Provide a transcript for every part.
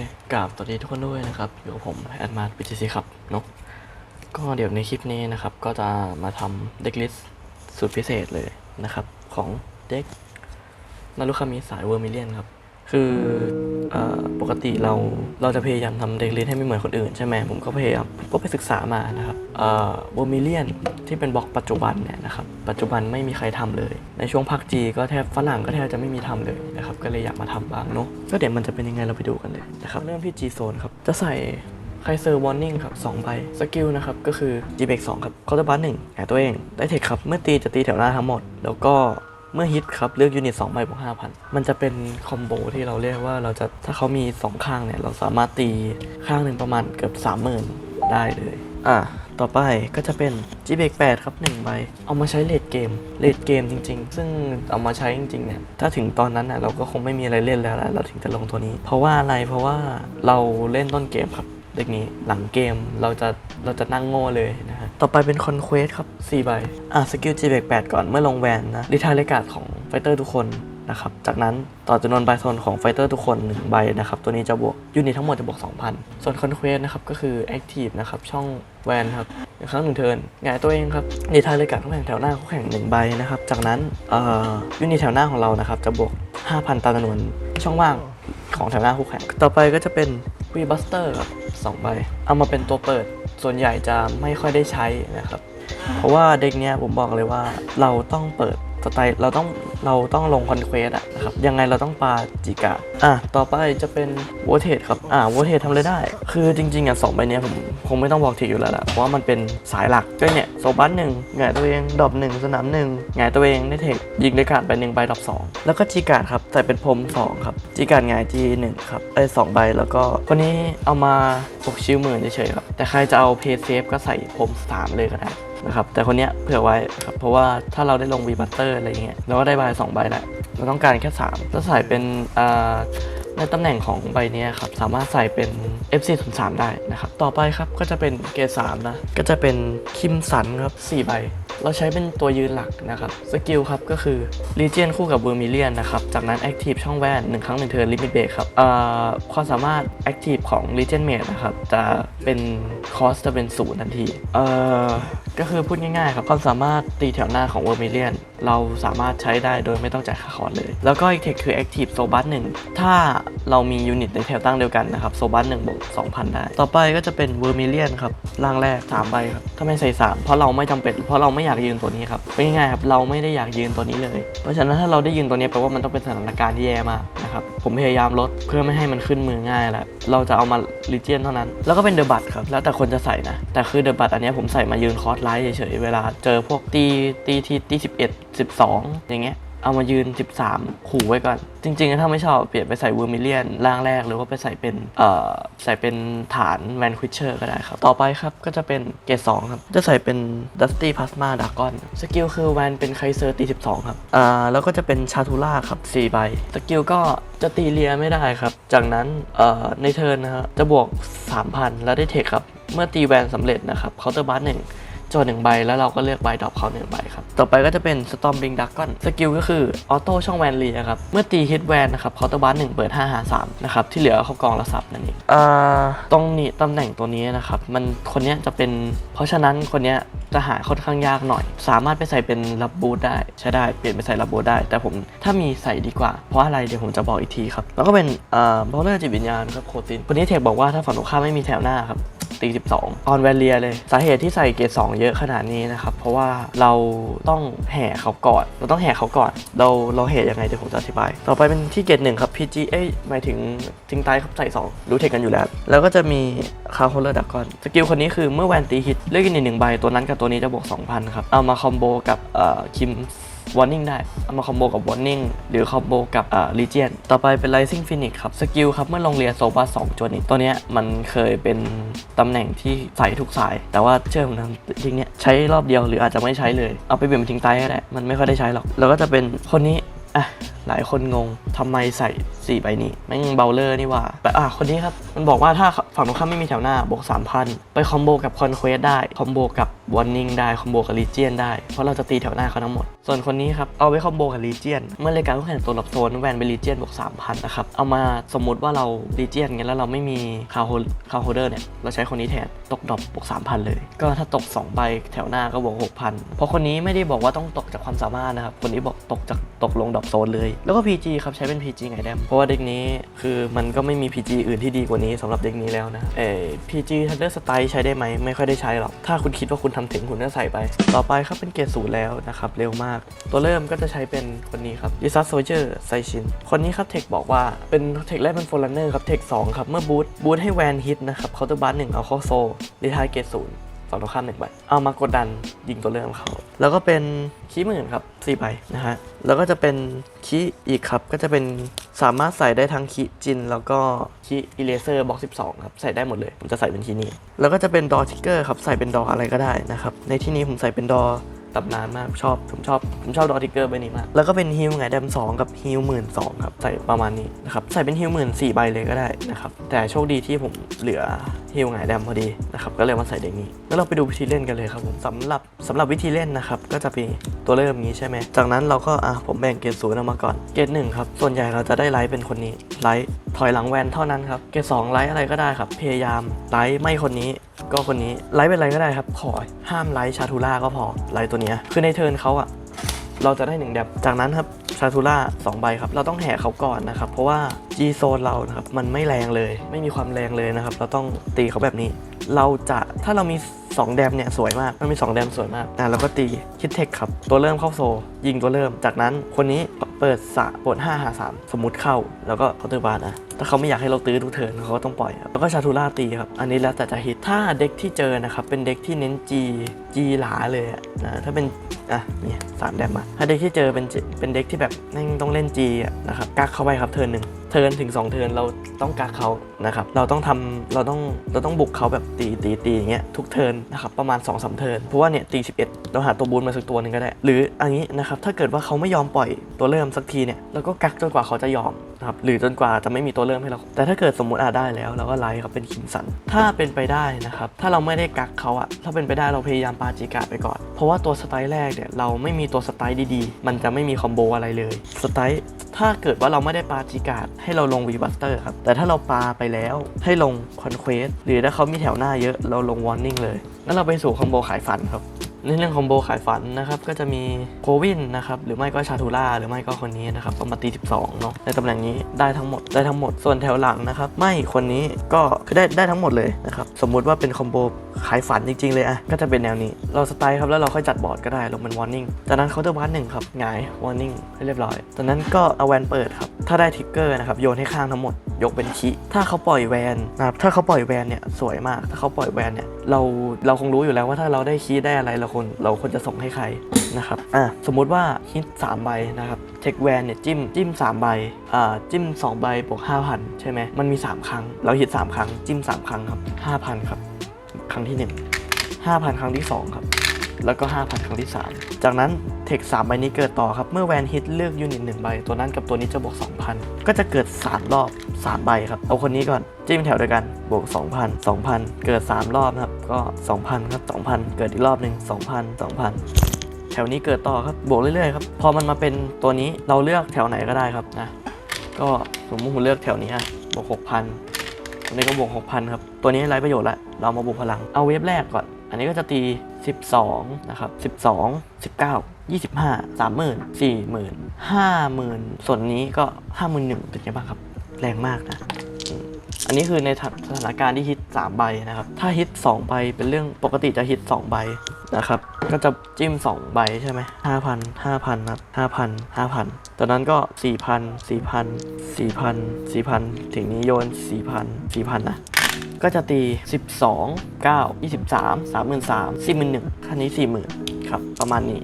คกราบสวัสดีทุกคนด้วยนะครับ อยู่กับผมแอดมาร์ปิจิครับเนาะก็เดี๋ยวในคลิปนี้นะครับ ก็จะมาทำเด็กลิสสุดพิเศษเลยนะครับ ของเด็กนารุคามิสายเวอร์มิเลียนครับ คืออปกติเราเราจะพยายามทำเด็กลิสให้ไม่เหมือนคนอื่นใช่ไหมผมก็พยายามก็ไปศึกษามานะครับเวอร์มิเลียนที่เป็นบล็อกปัจจุบันเนี่ยนะครับปัจจุบันไม่มีใครทำเลย ในช่วงพักจีก็แทบฝรั่งก็แทบจะไม่มีทำเลยนะครับก็เลยอยากมาทำบ้างเนาะก็เดี๋ยวมันจะเป็นยังไงเราไปดูกันเลยนะครับเริ่มที่ G Zone ครับจะใส่ไคเซอร์วอร์นิ่งครับ2ใบสกิลนะครับ ก็คือ G b r e a k 2ครับเคาน์เตอร์บัสหนึ่งแอบตัวเอง ได้เทคครับ เมื่อตีจะตีแถวหน้าทั้งหมด แล้วก็ เมื่อฮิตครับเลือกยูนิต2ใบบวก5,000 มันจะเป็นคอมโบที่เราเรียกว่าเราจะถ้าเขามี 2 ข้างเนี่ย เราสามารถตีข้างหนึ่งประมาณเกือบ 30,000 ได้เลย อะต่อไปก็จะเป็น g b r e a k 8ครับ1ใบ เอามาใช้เลดเกมเลดเกมจริง ๆ ซึ่งเอามาใช้จริงๆเนี่ยถ้าถึงตอนนั้นน่ะเราก็คงไม่มีอะไรเล่นแล้วแหละเราถึงจะลงตัวนี้ เพราะว่าอะไรเพราะว่าเราเล่นต้นเกมครับเด็กนี้หลังเกมเราจะเราจะนั่งโง่เลยนะ ต่อไปเป็นคอนเควสครับ4ใบ อะสกิล G18 ก่อนเมื่อลงแวนนะริทาเลกาดของไฟเตอร์ทุกคนนะครับ จากนั้นต่อจำนวนใบโซนของไฟเตอร์ทุกคน 1 ใบนะครับ ตัวนี้จะบวกยูนิตทั้งหมดจะบวก 2,000 ส่วนคอนเควสนะครับ ก็คือแอคทีฟนะครับ ช่องแวนครับอีกครั้งหนึ่งเทินหงายตัวเองครับริทายเลกาดทุกแห่งแถวหน้าคู่แข่งหนึ่งใบนะครับ จากนั้นเอ่อยูนิตแถวหน้าของเรานะครับ จะบวก 5,000ตามจำนวนช่องว่างของแถวหน้าคู่แข่ง ต่อไปก็จะเป็น v b u s t e r ครับ2ใบ เอามาเป็นตัวเปิด ส่วนใหญ่จะไม่ค่อยได้ใช้นะครับ เพราะว่าเด็กเนี้ยผมบอกเลยว่าเราต้องเปิด สไตล์เราต้องเราต้องลงคอนเควสอะนะครับยังไงเราต้องปาจิกาอะต่อไปจะเป็นวอเทสครับอ่าวอเทสทำอะไรได้ คือจริงๆอะสองใบเนี้ยผมคงไม่ต้องบอกทีอยู่แล้วแหละเพราะว่ามันเป็นสายหลักก็เนี่ยโซบัสหนึ่งหงายตัวเองดอปหนึ่งสนามหนึ่งหงายตัวเองได้เทคยิงได้การดไปหนึ่งใบดอปสองแล้วก็จีกาครับใส่เป็นพรมสองครับจีการ์ดหงายจีหนึ่งครับไอ้สองใบแล้วก็คนนี้เอามาปกชิวหมื่นเฉยๆครับแต่ใครจะเอาเพย์เซฟก็ใส่พรมสามเลยก็ได้ นะครับแต่คนเนี้ยเผื่อไว้ครับเพราะว่าถ้าเราได้ลงวีบัตเตอร์อะไรเงี้ยเราก็ได้ใบสองใบแหละเราต้องการแค่3แล้วใส่เป็นในตำแหน่งของใบเนี้ยครับสามารถใส่เป็น FC 0 3ได้นะครับต่อไปครับก็จะเป็นเกรด3นะก็จะเป็นคิมสันครับ4ใบ เราใช้เป็นตัวยืนหลักนะครับสกิลครับก็คือ r e g i o n คู่กับ v e r m i l i o n นะครับจากนั้น Active ช่องแว่น1ครั้ง1เทิร์นลิมิตเบรกครับความสามารถ Active ของ r e g i o n Mate นะครับจะเป็นคอสจะเป็นศูนย์ทันทีเออก็คือพูดง่ายๆครับความสามารถตีแถวหน้าของเวอร์มิเลียน เราสามารถใช้ได้โดยไม่ต้องจ่ายค่าคอร์สเลย แล้วก็อีกเทคคือ Active โซบัสหนึ่งถ้าเรามียูนิตในแถวตั้งเดียวกันนะครับโซบัสหนึ่งบวก2,000 ได้ ต่อไปก็จะเป็นเวอร์มิเลียนครับร่างแรก 3 ใบครับถ้าไม่ใส่ 3 เพราะเราไม่จำเป็น เพราะเราไม่อยากยืนตัวนี้ครับเป็นง่ายครับเราไม่ได้อยากยืนตัวนี้เลย เพราะฉะนั้นถ้าเราได้ยืนตัวนี้แปลว่ามันต้องเป็นสถานการณ์ที่แย่มากนะครับผมพยายามลดเพื่อไม่ให้มันขึ้นมือง่ายแหละเราจะเอามาลิเจียนเท่านั้น แล้วก็เป็นเดอะบัตครับแล้วแต่คนจะใส่นะแต่คือเดอะบัตอันนี้ผมใส่มายืนคอร์สไลท์เฉยๆเวลาเจอพวกตีตีทีตีสิบเอ็ดสิบสองอย่างเงี้ยเอามายืน 13 ขู่ไว้ก่อน จริงๆ ถ้าไม่ชอบเปลี่ยนไปใส่เวอร์มิเลียนร่างแรก หรือว่าไปใส่เป็น เอ่อ ใส่เป็นฐานแวนควิชเชอร์ก็ได้ครับ ต่อไปครับ ก็จะเป็นเกรด2ครับ จะใส่เป็นดัสตี้พลาสมาดากอนสกิลคือแวนเป็นไคเซอร์ตี 12 ครับ อ่า แล้วก็จะเป็นชาทูล่าครับ 4 ใบ สกิลก็จะตีเลียไม่ได้ครับ จากนั้น เอ่อ ในเทิร์นนะครับจะบวก 3,000 แล้วได้เทคครับ เมื่อตีแวนสำเร็จนะครับเคาน์เตอร์บัสหนึ่ง จอหนึ่งใบแล้วเราก็เลือกใบดรอปเขาหนึ่งใบครับ ต่อไปก็จะเป็น Stormbringer Dragon สกิลก็คือออโต้ช่องแวนเลียครับ เมื่อตีฮิตแวนนะครับเคาน์เตอร์บัสหนึ่งเปิด5หา3นะครับ ที่เหลือเขากองละสับนั่นเองอ่าตรงนี้ตำแหน่งตัวนี้นะครับ มันคนเนี้ยจะเป็น เพราะฉะนั้นคนเนี้ยจะหาค่อนข้างยากหน่อย สามารถไปใส่เป็นรับบูทได้ใช้ได้เปลี่ยนไปใส่รับบูทได้ แต่ผมถ้ามีใส่ดีกว่า เพราะอะไรเดี๋ยวผมจะบอกอีกทีครับแล้วก็เป็นอ่าบอลเลอร์จิตวิญญาณครับโคตินคนนี้เทคบอกว่าถ้าฝั่งตรงข้ามไม่มีแถวหน้าครับ ตี 12 ออนแวเลียเลย สาเหตุที่ใส่เกรด2เยอะขนาดนี้นะครับ เพราะว่าเราต้องแห่เขาก่อน เราต้องแห่เขาก่อน เราเราแห่ยังไงเดี๋ยวผมจะอธิบาย ต่อไปเป็นที่เกรดหนึ่งครับ PG เอ้ยหมายถึงทิงใต้ครับใส่ 2 รู้เทคกันอยู่แล้ว แล้วก็จะมีคาร์โคเลอร์ดักกอนสกิลคนนี้คือเมื่อแวนตีฮิตเลือกอีกหนึ่งใบตัวนั้นกับตัวนี้จะบวก2,000ครับเอามาคอมโบกับเอ่อคิม วอร์นิ่งได้ เอามาคอมโบกับวอร์นิ่งหรือคอมโบกับอ่าลีเจียนต่อไปเป็น Rising Phoenix ครับ สกิลครับ เมื่อลงเรียนโซบาสองตัวนี้ ตัวเนี้ยมันเคยเป็นตำแหน่งที่ใส่ทุกสาย แต่ว่าเชื่อผมนะทิ้งเนี้ยใช้รอบเดียวหรืออาจจะไม่ใช้เลย เอาไปเปลี่ยนเป็นทิ้งไต้ก็ได้มันไม่ค่อยได้ใช้หรอก แล้วก็จะเป็นคนนี้อะหลายคนงงทำไมใส่สี่ใบนี้แม่งเบลเลอร์นี่ว่าแต่อะคนนี้ครับ มันบอกว่าถ้าฝั่งตรงข้ามไม่มีแถวหน้าบวก3,000ไปคอมโบกับคอนเควสได้ คอมโบกับวอร์นิ่งได้ คอมโบกับลีเจียนได้ เพราะเราจะตีแถวหน้าเขาทั้งหมด ส่วนคนนี้ครับ เอาไว้คอมโบกับลีเจียน เมื่อรายการคู่แข่งตัวหลับโซนแวนไปลีเจียนบวก3,000นนะครับ เอามาสมมุติว่าเราลีเจียนเงี้ยแล้วเราไม่มีคาโฮคาโฮเดอร์เนี่ยเราใช้คนนี้แทนตกดรอปบวก3,000เลย ก็ถ้าตก2ใบแถวหน้าก็บวก6,000เพราะคนนี้ไม่ได้บอกว่าต้องตกจากความสามารถนะครับคนนี้บอกตกจากตกลงดรอปโซนเลย แล้วก็ PG ครับใช้เป็น PG ไงแดมราะว่าเด็กนี้คือมันก็ไม่มี PG อื่นที่ดีกว่านี้สำหรับเด็กนี้แล้วนะเออ PG Thunder Strike ใช้ได้ไหมไม่ค่อยได้ใช้หรอก ถ้าคุณคิดว่าคุณทำถึงคุณก็ใส่ไป ต่อไปครับเป็นเกรดศูนย์แล้วนะครับเร็วมาก ตัวเริ่มก็จะใช้เป็นคนนี้ครับ d i s a s Soldier ไซชินคนนี้ครับเทคบอกว่าเป็นเทคแรกเป็น Forerunner ครับเทค2ครับเมื่อบูทบูทให้แวนฮิตนะครับเคาน์เตอร์บัสหนึ่งเอาเข้าโซรีทายเกรดศูนย์ ฝั่งตรงข้ามหนึ่งใบ เอามากดดันยิงตัวเริ่มเขา แล้วก็เป็นคีย์หมื่นครับสี่ใบนะฮะ แล้วก็จะเป็นคีย์อีกครับ ก็จะเป็นสามารถใส่ได้ทั้งคีย์จิน แล้วก็คีย์อิเลเซอร์บ็อก12ครับ ใส่ได้หมดเลย ผมจะใส่เป็นคีย์นี้ แล้วก็จะเป็นดอทิกเกอร์ครับ ใส่เป็นดออะไรก็ได้นะครับ ในที่นี้ผมใส่เป็นดอตำนานมากชอบ ผมชอบ ผมชอบดอทิกเกอร์ใบนี้มาก แล้วก็เป็นฮิลไงแดม2กับฮิลหมื่นสองครับ ใส่ประมาณนี้นะครับ ใส่เป็นฮิลหมื่นสี่ใบเลยก็ได้นะครับ แต่โชคดีที่ผมเหลือ ฮิลไงแดมพอดีนะครับก็เลยมาใส่เด็กนี้ แล้วเราไปดูวิธีเล่นกันเลยครับผมสำหรับสำหรับวิธีเล่นนะครับก็จะมีตัวเริ่มงนี้ใช่ไหมจากนั้นเราก็อะผมแบ่งเกรดศูนย์ออกมาก่อนเกรดหนึ่งครับส่วนใหญ่เราจะได้ไลท์เป็นคนนี้ไลท์ถอยหลังแวนเท่านั้นครับเกรดสองไลท์อะไรก็ได้ครับพยายามไลท์ไม่คนนี้ก็คนนี้ไลท์เป็นอะไรก็ได้ครับขอห้ามไลท์ชาทูล่าก็พอไลท์ตัวเนี้ยคือในเทิร์นเขาอะเราจะได้หนึ่งแดบจากนั้นครับ ซาทูล่าสองใบครับ เราต้องแห่เขาก่อนนะครับ เพราะว่า G โซนเรานะครับ มันไม่แรงเลย ไม่มีความแรงเลยนะครับ เราต้องตีเขาแบบนี้ เราจะถ้าเรามี 2 แดมเนี่ยสวยมากมันมี 2 แดมสวยมากอะเราก็ตีคิดเทคครับ ตัวเริ่มเข้าโซ ยิงตัวเริ่ม จากนั้นคนนี้เปิดสะปด5หา3สมมุติเข้า แล้วก็เคาน์เตอร์บาร์นะถ้าเขาไม่อยากให้เราตื้อทุกเทินเขาก็ต้องปล่อยครับแล้วก็ชาทูล่าตีครับ อันนี้แล้วแต่จะฮิตถ้าเด็กที่เจอนะครับ เป็นเด็กที่เน้น G G หลาเลยอะนะถ้าเป็นอะนี่สามแดมอะถ้าเด็กที่เจอเป็นเป็นเด็กที่แบบแม่งต้องเล่น G อะนะครับกักเข้าไปครับเทินหนึ่ง เทินถึง 2 เทินเราต้องกักเขานะครับเราต้องทำเราต้องเราต้องบุกเขาแบบตีตีตีอย่างเงี้ยทุกเทินนะครับประมาณ2อสเทินเพราะว่าเนี่ยตีสิเราหาตัวบูนมาสักตัวหนึ่งก็ได้ หรืออันนี้นะครับถ้าเกิดว่าเขาไม่ยอมปล่อยตัวเริ่มสักทีเนี่ยเราก็กักจนกว่าเขาจะยอม นะครับหรือจนกว่าจะไม่มีตัวเริ่มให้เรา แต่ถ้าเกิดสมมติอาได้แล้วเราก็ไลฟ์ครับเป็นคิมสัน ถ้าเป็นไปได้นะครับ ถ้าเราไม่ได้กักเขาอะถ้าเป็นไปได้เราพยายามปาจิกาไปก่อน เพราะว่าตัวสไตล์แรกเนี่ยเราไม่มีตัวสไตล์ดีๆ มันจะไม่มีคอมโบอะไรเลยสไตล์ถ้าเกิดว่าเราไม่ได้ปาจิกาดให้เราลงวีบัสเตอร์ครับ แต่ถ้าเราปาไปแล้วให้ลงคอนเควสหรือถ้าเขามีแถวหน้าเยอะเราลงวอร์นิ่งเลยงั้นเราไปสู่คอมโบขายฝันครับ ในเรื่องคอมโบขายฝันนะครับก็จะมีโควินนะครับหรือไม่ก็ชาทูล่าหรือไม่ก็คนนี้นะครับเอามาตี 12เนาะในตำแหน่งนี้ได้ทั้งหมดได้ทั้งหมดส่วนแถวหลังนะครับไม่คนนี้ก็คือได้ได้ทั้งหมดเลยนะครับสมมุติว่าเป็นคอมโบขายฝันจริง ๆ เลยอะก็จะเป็นแนวนี้ เราสไตล์ครับแล้วเราค่อยจัดบอร์ดก็ได้ลงเป็นวอร์นิ่งจากนั้นเคาน์เตอร์บัสหนึ่งครับหงายวอร์นิ่งให้เรียบร้อยจากนั้นก็เอาแวนเปิดครับถ้าได้ทิกเกอร์นะครับโยนให้ข้างทั้งหมดยกเป็นคีถ้าเขาปล่อยแวนนะครับถ้าเขาปล่อยแวนเนี่ยสวยมากถ้าเขาปล่อยแวนเนี่ยเราเราคงรู้อยู่แล้วว่าถ้าเราได้คีได้อะไรเราคนเราควรจะส่งให้ใครนะครับอะสมมุติว่าฮิต3ใบนะครับเทคแวนเนี่ยจิ้มจิ้ม3ใบอ่าจิ้ม 2 ใบบวก5,000 ใช่ไหมมันมี 3 ครั้ง เราฮิต3ครั้ง จิ้ม 3 ครั้งครับ5,000 ครับ ครั้งที่ 1 5,000 ครั้งที่ 2 ครับ แล้วก็ 5,000 ครั้งที่ 3 จากนั้น เทค3ใบนี้เกิดต่อครับ เมื่อแวนฮิตเลือกยูนิต1ใบ ตัวนั้นกับตัวนี้จะบวก 2,000 ก็จะเกิด3รอบ3ใบครับ เอาคนนี้ก่อนจิ้มแถวเดียวกันบวก 2,000 2,000 เกิด 3 รอบนะครับ ก็ 2,000 ครับ 2,000 เกิดอีกรอบหนึ่ง2,000 2,000 แถวนี้เกิดต่อครับ บวกเรื่อยๆครับ พอมันมาเป็นตัวนี้เราเลือกแถวไหนก็ได้ครับนะ ก็สมมติผมเลือกแถวนี้ฮะบวก 6,000ตัวนี้ก็บวก 6,000 ครับ ตัวนี้ไร้ประโยชน์ละ เรามาบวกพลัง เอาเวฟแรกก่อน อันนี้ก็จะตี 12นะครับ12 19 25 30,000 40,000 50,000 ส่วนนี้ก็ 51,000เป็นไงบ้างครับ แรงมากนะอันนี้คือในสถานการณ์ที่ฮิต 3 ใบนะครับ ถ้าฮิต 2 ใบเป็นเรื่องปกติจะฮิต 2 ใบนะครับ ก็จะจิ้ม 2 ใบใช่ไหม5,000 5,000ครับ5,000 5,000ตอนนั้นก็4,000 4,000 4,000 4,000ถึงนี้โยน4,000 4,000นะ ก็จะตี 12 9 23 33 41,000คันนี้ 40,000 ครับ ประมาณนี้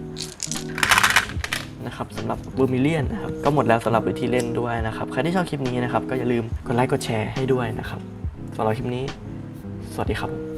นะครับสำหรับบูมิเลียนนะครับ ก็หมดแล้วสำหรับวิธีเล่นด้วยนะครับ ใครที่ชอบคลิปนี้นะครับ ก็อย่าลืมกดไลค์กดแชร์ให้ด้วยนะครับสำหรับคลิปนี้ สวัสดีครับ